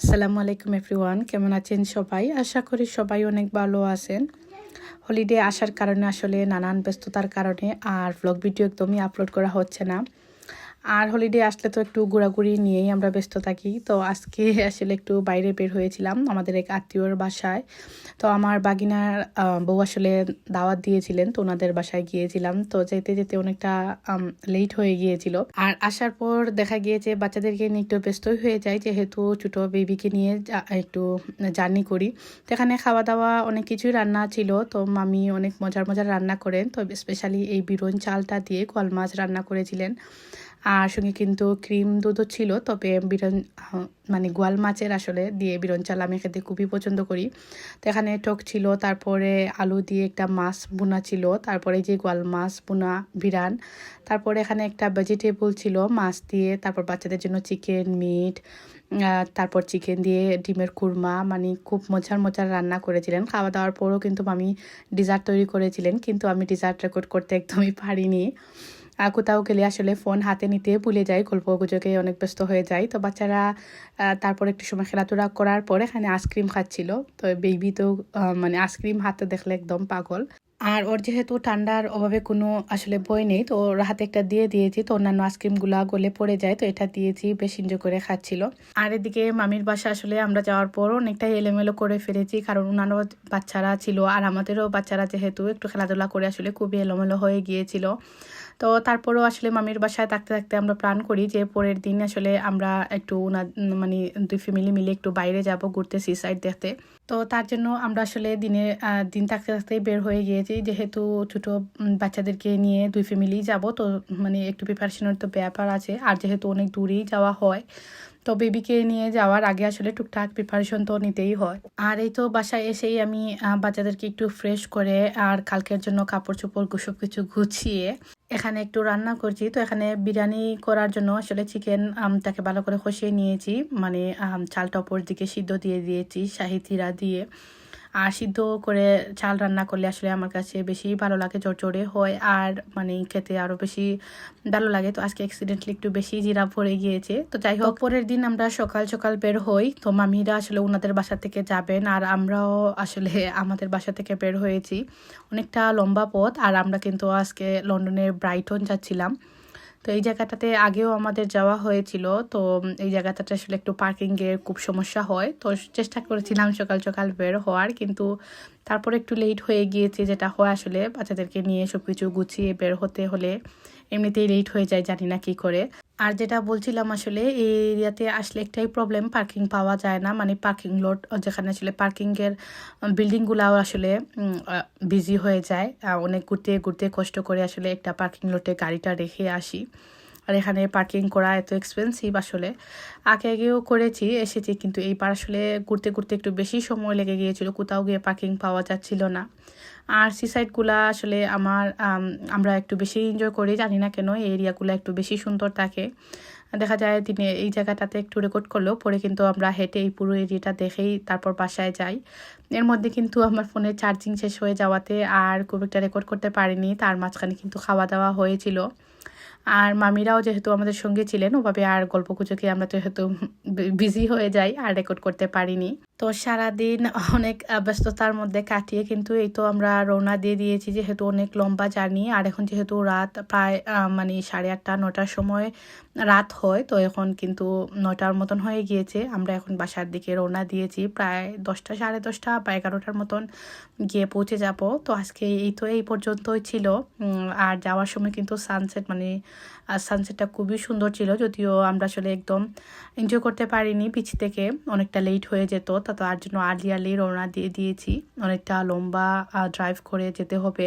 আসসালামু আলাইকুম এভরিওয়ান, কেমন আছেন সবাই? আশা করি সবাই অনেক ভালো আছেন। হলিডে আসার কারণে আসলে নানান ব্যস্ততার কারণে আর ব্লগ ভিডিও একদমই আপলোড করা হচ্ছে না। আর হলিডে আসলে তো একটু ঘোরাঘুরি নিয়েই আমরা ব্যস্ত থাকি। তো আজকে আসলে একটু বাইরে বের হয়েছিলাম আমাদের এক আত্মীয়র বাসায়। তো আমার বাগিনার বউ আসলে দাওয়াত দিয়েছিলেন, তো ওনাদের বাসায় গিয়েছিলাম। তো যেতে যেতে অনেকটা লেট হয়ে গিয়েছিল। আর আসার পর দেখা গিয়েছে বাচ্চাদেরকে নিয়ে একটু ব্যস্তই হয়ে যায়, যেহেতু ছোট বেবিকে নিয়ে একটু জার্নি করি। তো এখানে খাওয়া দাওয়া অনেক কিছুই রান্না ছিল। তো মামি অনেক মজার মজার রান্না করেন। তো স্পেশালি এই বিরন চালটা দিয়ে কল মাছ রান্না করেছিলেন। আর সঙ্গে কিন্তু ক্রিম দুধও ছিল, তবে বিরন মানে গোয়াল মাছের আসলে দিয়ে বিরন চাল আমি খেতে খুবই পছন্দ করি। তো এখানে টক ছিল, তারপরে আলু দিয়ে একটা মাছ বোনা ছিল, তারপরে যে গোয়াল মাছ বোনা বিরান, তারপরে এখানে একটা ভেজিটেবল ছিল, মাছ দিয়ে, তারপর বাচ্চাদের জন্য চিকেন মিট তারপর চিকেন দিয়ে ডিমের কুরমা মানে খুব মজার মজার রান্না করেছিলেন। খাওয়া দাওয়ার পরও কিন্তু আমি ডিজার্ট তৈরি করেছিলেন, কিন্তু আমি ডিজার্ট রেকর্ড করতে একদমই পারিনি। কোথাও গেলে আসলে ফোন হাতে নিতে ভুলে যায় গল্প গুজবে অনেক ব্যস্ত হয়ে যায়। তো বাচ্চারা তারপর একটু সময় খেলাধুলা করার পর এখানে আইসক্রিম খাচ্ছিল। তো বেবি তো মানে আইসক্রিম হাতে দেখলে একদম পাগল। আর ওর যেহেতু ঠান্ডার অভাবে কোনো আসলে বই নেই, তো ওর হাতে একটা দিয়ে দিয়েছি, তো অন্যান্য আইসক্রিমগুলো গলে পড়ে যায়, তো এটা দিয়েছি, বেশ এনজয় করে খাচ্ছিল। আর এদিকে মামির বাসা আসলে আমরা যাওয়ার পর অনেকটাই এলোমেলো করে ফেলেছি, কারণ ওনারও বাচ্চারা ছিল, আর আমাদেরও বাচ্চারা যেহেতু একটু খেলাধুলা করে আসলে খুবই এলোমেলো হয়ে গিয়েছিল। তো তারপরেও আসলে মামির বাসায় থাকতে থাকতে আমরা প্ল্যান করি যে পরের দিন আসলে আমরা একটু ওনার মানে দুই ফ্যামিলি মিলে একটু বাইরে যাব ঘুরতে সি সাইড দেখতে। তো তার জন্য আমরা আসলে দিনে দিন থাকতে থাকতে বের হয়ে গিয়েছি। যেহেতু ছোট বাচ্চাদেরকে নিয়ে দুই ফ্যামিলি যাব, তো মানে একটু প্রিপারেশনের তো ব্যাপার আছে। আর যেহেতু অনেক দূরেই যাওয়া হয়, তো বেবিকে নিয়ে যাওয়ার আগে আসলে টুকটাক প্রিপারেশন তো নিতেই হয়। আর এই তো বাসায় এসেই আমি বাচ্চাদেরকে একটু ফ্রেশ করে আর কালকের জন্য কাপড় চোপড় সব কিছু গুছিয়ে এখানে একটু রান্না করছি। তো এখানে বিরিয়ানি করার জন্য আসলে চিকেন তাকে ভালো করে কষিয়ে নিয়েছি। মানে চালটা ওপর দিকে সিদ্ধ দিয়ে দিয়েছি শাহিতিরা দিয়ে। আর সিদ্ধ করে চাল রান্না করলে আসলে আমার কাছে বেশি ভালো লাগে চড়চড়ে হয় আর মানে খেতে আরও বেশি ভালো লাগে। তো আজকে অ্যাক্সিডেন্টলি একটু বেশি জিরা পড়ে গিয়েছে। তো যাই হোক পরের দিন আমরা সকাল সকাল বের হই। তো মামিরা আসলে ওনাদের বাসা থেকে যাবেন আর আমরাও আসলে আমাদের বাসা থেকে বের হয়েছি। অনেকটা লম্বা পথ আর আমরা কিন্তু আজকে লন্ডনের ব্রাইটন যাচ্ছিলাম। তো এই জায়গাটাতে আগেও আমাদের যাওয়া হয়েছিল। তো এই জায়গাটাতে আসলে একটু পার্কিংয়ের খুব সমস্যা হয়। তো চেষ্টা করেছিলাম সকাল সকাল বের হওয়ার, কিন্তু তারপর একটু লেট হয়ে গিয়েছে যেটা হয় আসলে। বাচ্চাদেরকে নিয়ে সব কিছু গুছিয়ে বের হতে হলে এমনিতেই লেট হয়ে যায় জানি না কি করে। আর যেটা বলছিলাম আসলে, এই এরিয়াতে আসলে একটাই প্রবলেম পার্কিং পাওয়া যায় না। মানে পার্কিং লট যেখানে আসলে পার্কিংয়ের বিল্ডিংগুলাও আসলে বিজি হয়ে যায়। অনেক ঘুরতে ঘুরতে কষ্ট করে আসলে একটা পার্কিং লটে গাড়িটা রেখে আসি। আর এখানে পার্কিং করা এত এক্সপেন্সিভ আসলে। আগে আগেও করেছি, এসেছি, কিন্তু এইবার আসলে ঘুরতে ঘুরতে একটু বেশি সময় লেগে গিয়েছিল, কোথাও গিয়ে পার্কিং পাওয়া যাচ্ছিল না। আর সিসাইডগুলা আসলে আমার আমরা একটু বেশি এনজয় করি, জানি না কেন, এই এরিয়াগুলো একটু বেশি সুন্দর থাকে। দেখা যায় তিনি এই জায়গাটাতে একটু রেকর্ড করলেও পরে কিন্তু আমরা হেঁটে এই পুরো এরিয়াটা দেখেই তারপর বাসায় যাই। এর মধ্যে কিন্তু আমার ফোনে চার্জিং শেষ হয়ে যাওয়াতে আর খুব একটা রেকর্ড করতে পারিনি, তার মাঝখানে কিন্তু খাওয়া দাওয়া হয়েছিল। আর মামিরাও যেহেতু আমাদের সঙ্গে ছিলেন, ওভাবে আর গল্প গুজকে আমরা যেহেতু বিজি হয়ে যাই, আর রেকর্ড করতে পারিনি। তো সারাদিন অনেক ব্যস্ততার মধ্যে কাটিয়ে কিন্তু এই তো আমরা রওনা দিয়ে দিয়েছি যেহেতু অনেক লম্বা জার্নি। আর এখন যেহেতু রাত প্রায় মানে সাড়ে আটটা, নটার সময় রাত হয়, তো এখন কিন্তু নটার মতন হয়ে গিয়েছে। আমরা এখন বাসার দিকে রওনা দিয়েছি। প্রায় দশটা, সাড়ে দশটা বা এগারোটার মতন গিয়ে পৌঁছে যাব। তো আজকে এই তো এই পর্যন্তই ছিল। আর যাওয়ার সময় কিন্তু সানসেট মানে সানসেটটা খুবই সুন্দর ছিল। যদিও আমরা আসলে একদম এনজয় করতে পারিনি পিছ থেকে। অনেকটা লেট হয়ে যেত। তার জন্য আর্লি আর্লি রওনা দিয়ে দিয়েছি। অনেকটা লম্বা ড্রাইভ করে যেতে হবে।